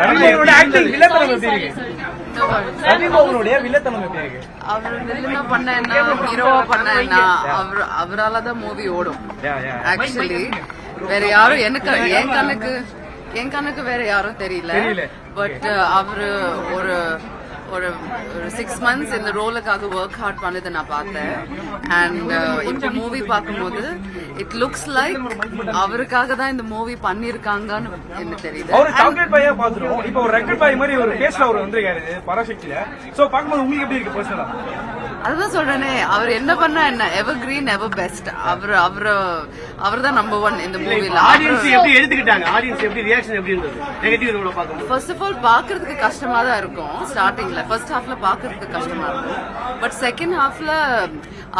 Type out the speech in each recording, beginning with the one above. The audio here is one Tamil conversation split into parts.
ரவிமோகனோட ஆக்டிங் வில்லத்தனம் எப்படி இருக்கு இந்த word. ரவிமோகனுடைய வில்லத்தனம் எப்படி இருக்கு அவர் வில்லனா பண்ண என்ன ஹீரோவா பண்ண என்ன அவர் அவரால தான் மூவி ஓடும். ஆக்சுவலி வேற யாரும் எனக்கு என் கண்ணுக்கு என் கண்ணுக்கு வேற யாரும் தெரியல. பட் அவரு ஒரு ஒரு ஒரு சிக்ஸ் மந்த்ஸ் இந்த ரோலுக்காக ஒர்க் ஹார்ட் பண்ணதை நான் பார்த்தேன். அண்ட் இப்போ மூவி பார்க்கும்போது இட் லுக்ஸ் லைக் அவருக்காக தான் இந்த மூவி பண்ணிருக்காங்கன்னு எனக்கு தெரியுது. அவர் சாக்லேட் பாயா பாத்துறோம் இப்போ ஒரு ரெக்கட் பாய் மாதிரி ஒரு பேஸ்ல அவர் வந்திருக்காரு பராசக்தியில. சோ பாக்கும்போது உங்களுக்கு எப்படி இருக்கு பர்சனலா அதுதான் சொல்றேனே அவர் என்ன பண்ணா என்ன? எவர் கிரீன் எவர் பெஸ்ட் அவர் அவர் அவர் தான் நம்பர் ஒன் இந்த மூவில ஆடியன்ஸ் எப்படி எடுத்துக்கிட்டாங்க? ஆடியன்ஸ் எப்படி ரியாக்ஷன் எப்படி இருந்தது? நெகட்டிவ் ரோல பார்க்கும்போது. ஃபர்ஸ்ட் ஆஃப் ஆல் பாக்குறதுக்கு கஷ்டமா தான் இருக்கும் ஸ்டார்டிங்ல ஃபர்ஸ்ட் ஹாஃப்ல பாக்குறதுக்கு கஷ்டமா இருக்கும். பட் செகண்ட் ஹாஃப்ல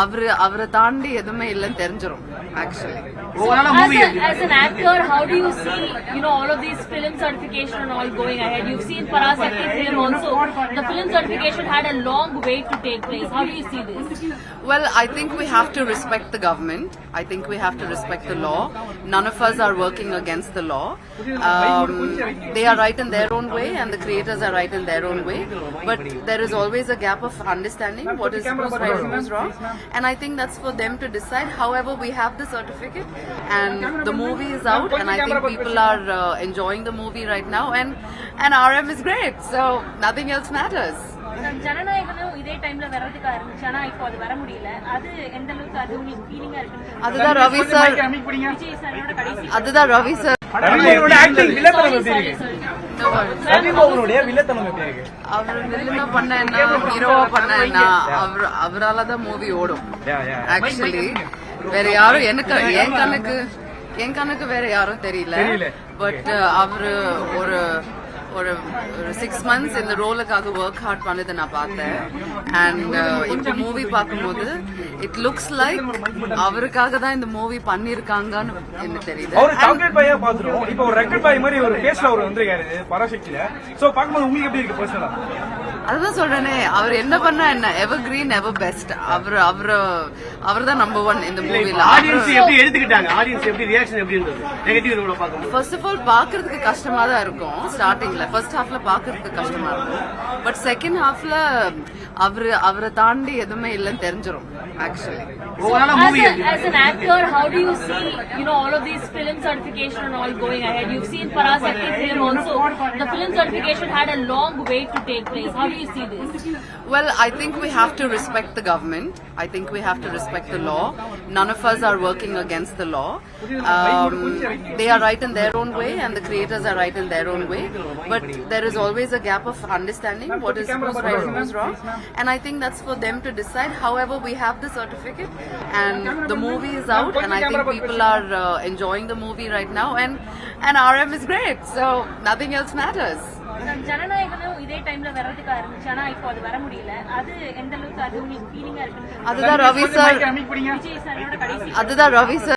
அவரு அவரை தாண்டி எதுவுமே இல்லைன்னு தெரிஞ்சிரும். actually. So as, a, as an actor, how do you see, you know, all of these film certification and all going ahead? You've seen Paras Film also. The film certification had a long way to take place. How do you see this? Well, I think we have to respect the government. I think we have to respect the law. None of us are working against the law. Um, they are right in their own way and the creators are right in their own way. But there is always a gap of understanding what is who's right and who's wrong. And I think that's for them to decide. However, we have this the certificate, and the movie is out, and I think people are uh, enjoying the movie right now, and and RM is great. So nothing else matters. ஜனநாயகனும் இதே டைம்ல வர்றதுக்கா இருந்துச்சு ஆனா இப்போ அது வர முடியல. அது எந்த அளவுக்கு அது உங்களுக்கு ஃபீலிங்கா இருக்குன்னு அதுதான் ரவி சார். விஜய் சாரோட கடைசி அதுதான் ரவி சார். இருக்கு. இருக்கு? அவர் வில்லனா பண்ண என்ன ஹீரோவா பண்ண என்ன அவர் அவரால தான் மூவி ஓடும். Yeah, yeah. ஆக்சுவலி வேற யாரும் எனக்கு என் கண்ணுக்கு என் கண்ணுக்கு வேற யாரும் தெரியல. பட் அவரு ஒரு ஒரு ஒரு சிக்ஸ் மந்த்ஸ் இந்த ரோலுக்காக ஒர்க் ஹார்ட் பண்ணதை நான் பார்த்தேன். அண்ட் இப்போ மூவி பார்க்கும்போது இட் லுக்ஸ் லைக் அவருக்காக தான் இந்த மூவி பண்ணிருக்காங்கன்னு எனக்கு தெரியுது. அவரு சாக்லேட் பாயா பாத்துறோம் இப்போ ஒரு ரெக்கட் பாய் மாதிரி ஒரு பேஸ்ல அவர் வந்திருக்காரு பராசக்தியில. சோ பாக்கும்போது உங்களுக்கு எப்படி இருக்கு பர்சனலா அதுதான் சொல்றேனே அவர் என்ன பண்ணா என்ன? எவர் கிரீன் எவர் பெஸ்ட் அவர் அவர் அவர் தான் நம்பர் ஒன் இந்த மூவில ஆடியன்ஸ் எப்படி எடுத்துக்கிட்டாங்க? ஆடியன்ஸ் எப்படி ரியாக்ஷன் எப்படி இருந்தது? நெகட்டிவ் ரோல பார்க்கும்போது ஃபர்ஸ்ட் ஆஃப் ஆல் பாக்குறதுக்கு கஷ்டமா தான் இருக்கும் ஸ்டார்டிங்ல ஃபர்ஸ்ட் ஹாஃப்ல பாக்குறதுக்கு கஷ்டமா இருக்கும். பட் செகண்ட் ஹாஃப்ல அவரு அவரை தாண்டி எதுவுமே இல்லைன்னு தெரிஞ்சிரும் ஆக்சுவலி ஓவராலா As, movie a, as an actor, how do you see, you know, all of these film certification and all going ahead? You've seen Parasakti film also. The film certification had a long wait to take place. How do you see this? Well, I think we have to respect the government. I think we have to respect the law. None of us are working against the law. Um, they are right in their own way, and the creators are right in their own way. But there is always a gap of understanding what is who's right and who's wrong. And I think that's for them to decide. However, we have the certificate, and the movie is out, and I think people are uh, enjoying the movie right now, and and RM is great. So nothing else matters. ஜனநாயகனும் இதே டைம்ல வர்றதுக்கா இருந்துச்சு ஆனா இப்போ அது வர முடியல. அது எந்த அளவுக்கு அது உங்களுக்கு ஃபீலிங்கா இருக்குன்னு அதுதான் ரவி சார் விஜய் சாரோட கடைசி அதுதான் ரவி சார்.